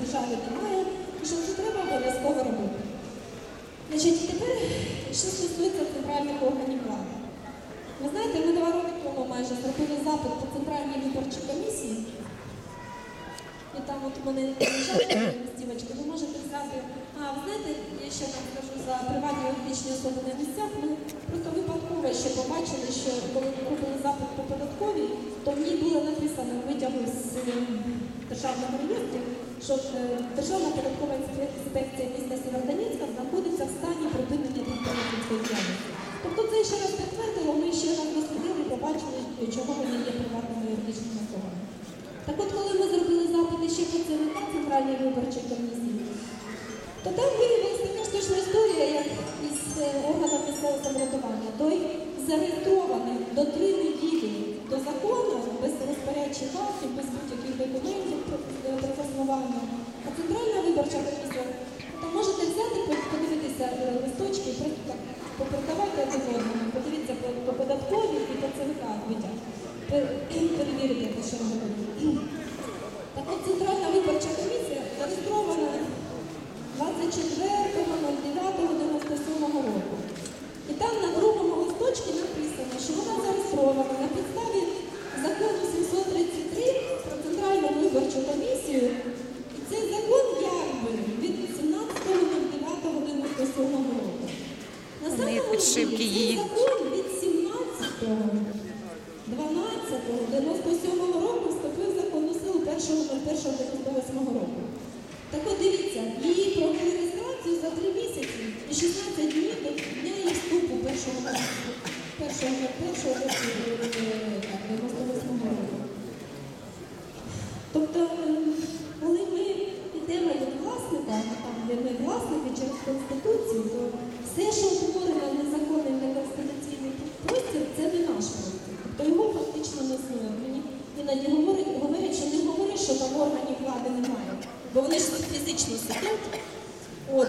державі немає, і що це треба обов'язково робити. Значить, тепер, що стосується центральних органів влади. Ви знаєте, ми два роки тому майже зробили запит по центральній виборчій комісії. І там от мене лежать листівочки, ви можете взяти. А, ви знаєте, я ще вам скажу за приватні юридичні особи на місцях. Ми просто випадково ще побачили, що коли ми робили запит по податковій, то в ній було написано витягу з е, державного реєстру, що е, Державна податкова інспекція міста Сєвєродонецька знаходиться в стані припинення підприємницької діяльності. Тобто це ще раз підтвердило, ми ще раз дослідили і побачили, чого вони є приватними юридичними особами. Так от, коли ми зробили запити ще по ЦВК Центральній виборчій комісії, то там виявилася така ж точна історія, як із е, органом місцевого самоврядування. Той зареєстрований до Пер- Перевірити, те, що ми говорю. Так от Центральна виборча комісія зареєстрована 24.09.97 року. І там на другому листочці написано, що вона зареєстрована на підставі закону 733 про Центральну виборчу комісію. І цей закон якби від 17.09.97 року. На Вони самому підшивки ділі її. цей закон від 17 12.97 року вступив в законну силу 1.01.98 року. Так от дивіться, її провели реєстрацію за 3 місяці і 16 днів до дня її вступу 1.01.98 року. Тобто, е, коли ми йдемо від власника, там, де ми власники через Конституцію, то все, що утворено незаконний неконституційний простір, це не наш простір. Тобто його фактично не існує. Мені іноді говорять, говорять, що не говори, що там органів влади немає, бо вони ж тут фізично сидять. От.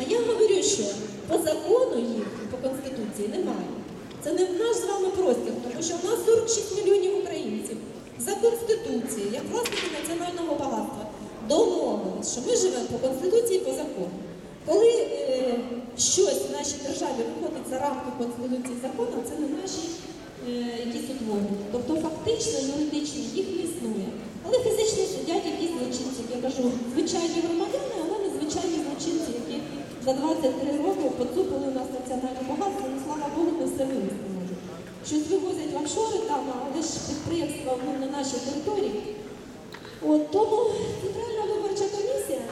А я говорю, що по закону їх, по Конституції немає. Це не в наш з вами простір, тому що в нас 46 мільйонів українців за Конституцією, як власники національного багатства, домовились, що ми живемо по Конституції і по закону. Коли е, щось в нашій державі виходить за рамки Конституції закону, це не наші е, якісь утворення. Тобто фактично, юридично їх не існує. Але фізично сидять якісь злочинці, я кажу, звичайні громадяни, злочинці, які за 23 роки поцупили у нас національне багатство, ну слава Богу, ми все можемо. Щось вивозять в офшори там, але ж підприємства ну, на нашій території. От тому Центральна виборча комісія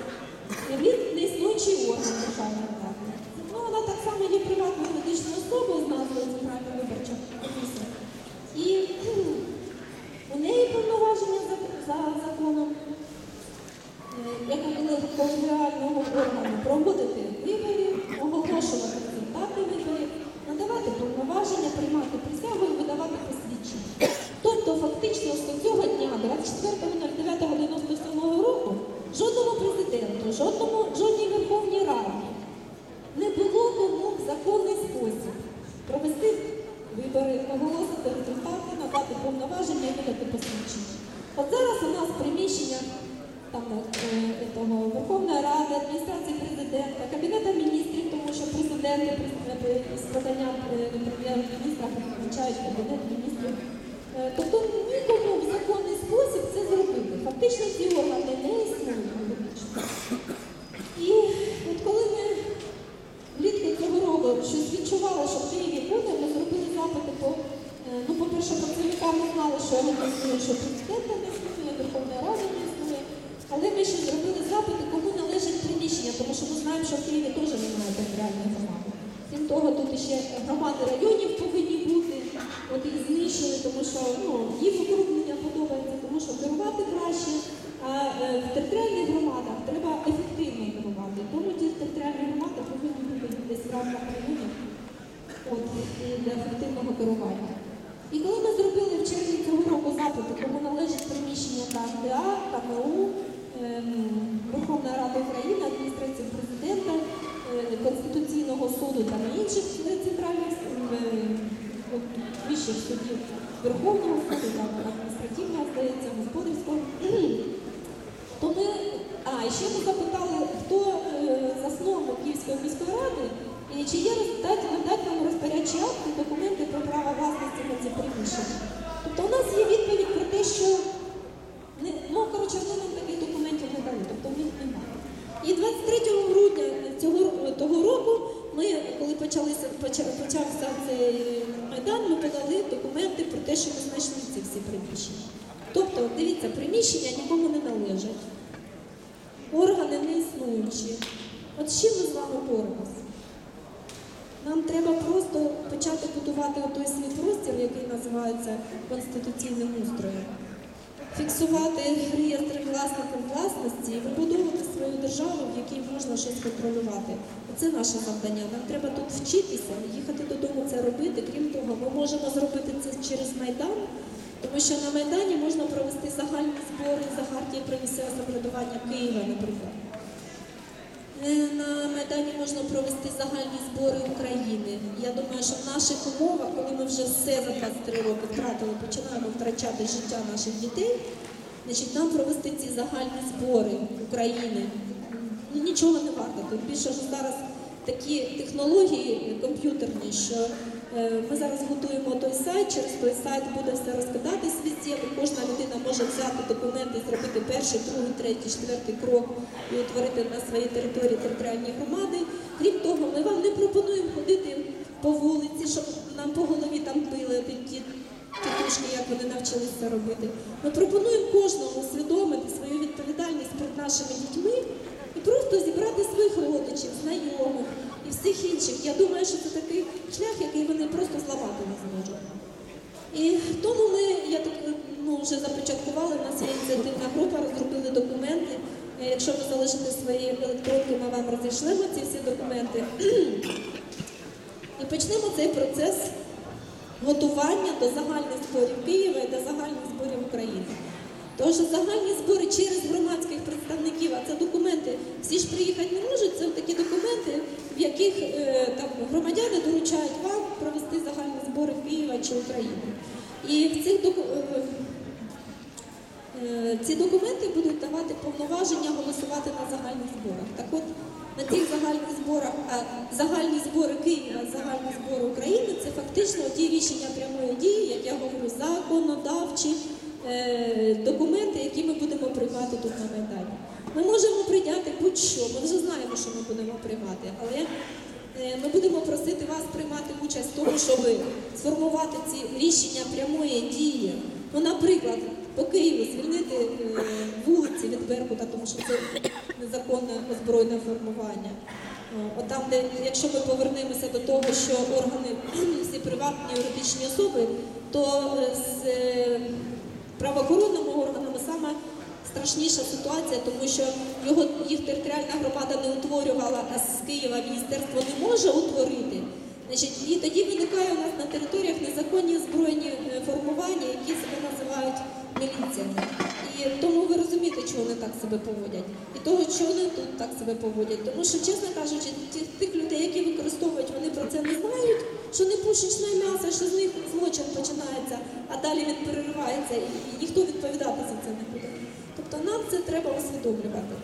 він не існуючий орган державної влади. Ну, вона так само є приватною юридичною особою з назвою Центральна виборча 24.09.97 року жодному президенту, жодному жодній Верховній Раді не було кому в законний спосіб провести вибори, оголосити результати, надати повноваження і видати посвідчення. От зараз у нас приміщення там, е, того, Верховної Ради, адміністрації президента, Кабінету міністрів, тому що президенти з поданням е, прем'єр-міністра визначають кабінет міністрів. Е, тобто нікому в законний спосіб це зробити. Фактично ці органи не існують. І от коли ми влітку цього року щось відчували, що в Києві буде, ми зробили запити по, е, ну, по-перше, по ЦВК ми знали, що не існує, що президента не існує, Верховної Ради не існує. Але ми ще зробили запити, кому належить приміщення, тому що ми знаємо, що в Києві теж немає територіальної громади. Крім того, тут ще громади районів повинні бути, от їх знищили, тому що ну, їм округлення подобається, тому що керувати краще. А е, в територіальних громадах треба ефективно керувати. Тому ті територіальні громади повинні бути десь в рамках районів для ефективного керування. І коли ми зробили в червні цього року запити, кому належить приміщення КМДА, КМУ, ем, Верховна Рада України, адміністрації президента, е, Конституційного суду та інших центральних е, вищих судів Верховного суду, там, адміністративного, здається, господарського. То ми, а, ще ми запитали, хто е, засновник Київської міської ради, і чи є роздати надати нам розпорядчі акти, документи про право власності на ці приміщення. Тобто у нас є відповідь про те, що не, ну, коротше, вони нам таких документів не дали, тобто в них немає. І 23 грудня цього ро- того року ми, коли почалися, поча- почався цей майдан, ми подали документи про те, що ми знайшли ці всі приміщення. Тобто, дивіться, приміщення нікому не належать, органи не існуючі. От з чим ми з вами боремося? Нам треба просто почати будувати той свій простір, який називається конституційним устроєм фіксувати реєстри власників власності і вибудовувати свою державу, в якій можна щось контролювати. Це наше завдання. Нам треба тут вчитися, їхати додому це робити. Крім того, ми можемо зробити це через Майдан, тому що на Майдані можна провести загальні збори за хартії про місцеве самоврядування Києва, наприклад. Е, На Майдані можна провести загальні збори України. Я думаю, що в наших умовах, коли ми вже все за 23 роки втратили, починаємо втрачати життя наших дітей, значить нам провести ці загальні збори України ну, нічого не варто. Тим більше що зараз такі технології комп'ютерні, що ми зараз готуємо той сайт, через той сайт буде все розкидатись везде, і кожна людина може взяти документи, зробити перший, другий, третій, четвертий крок і утворити на своїй території територіальні громади. Крім того, ми вам не пропонуємо ходити по вулиці, щоб нам по голові там били ті тітушки, як вони навчилися робити. Ми пропонуємо кожному усвідомити свою відповідальність перед нашими дітьми і просто зібрати своїх родичів, знайомих всіх інших. Я думаю, що це такий шлях, який вони просто зламати не зможуть. І тому ми, я так ну, вже започаткували, у нас є ініціативна група, розробили документи. Е, Якщо ви залишите свої електронки, ми вам розійшлемо ці всі документи. І почнемо цей процес готування до загальних зборів Києва і до загальних зборів України. Що загальні збори через громадських представників, а це документи, всі ж приїхати не можуть, це такі документи, в яких е, там, громадяни доручають вам провести загальні збори Києва чи України. І в цих доку- е, Е, Ці документи будуть давати повноваження голосувати на загальних зборах. Так от на цих загальних зборах, а загальні збори Києва, загальні збори України це фактично ті рішення прямої дії, як я говорю, законодавчі документи, які ми будемо приймати тут на Майдані. Ми можемо прийняти будь-що, ми вже знаємо, що ми будемо приймати, але е, ми будемо просити вас приймати участь в тому, щоб сформувати ці рішення прямої дії. Ну, наприклад, по Києву звільнити е, вулиці від Беркута, тому що це незаконне озброєне формування. Е, От там, де якщо ми повернемося до того, що органи всі приватні юридичні особи, то е, з е, правоохоронними органами саме страшніша ситуація, тому що його їх територіальна громада не утворювала, а з Києва міністерство не може утворити. Значить, і тоді виникає у нас на територіях незаконні збройні е, формування, які себе називають міліціями. І тому чого вони так себе поводять, і того, що вони тут так себе поводять. Тому що, чесно кажучи, тих людей, які використовують, вони про це не знають, що не пушечне м'ясо, що з них злочин починається, а далі він переривається, і ніхто відповідати за це не буде. Тобто нам це треба усвідомлювати.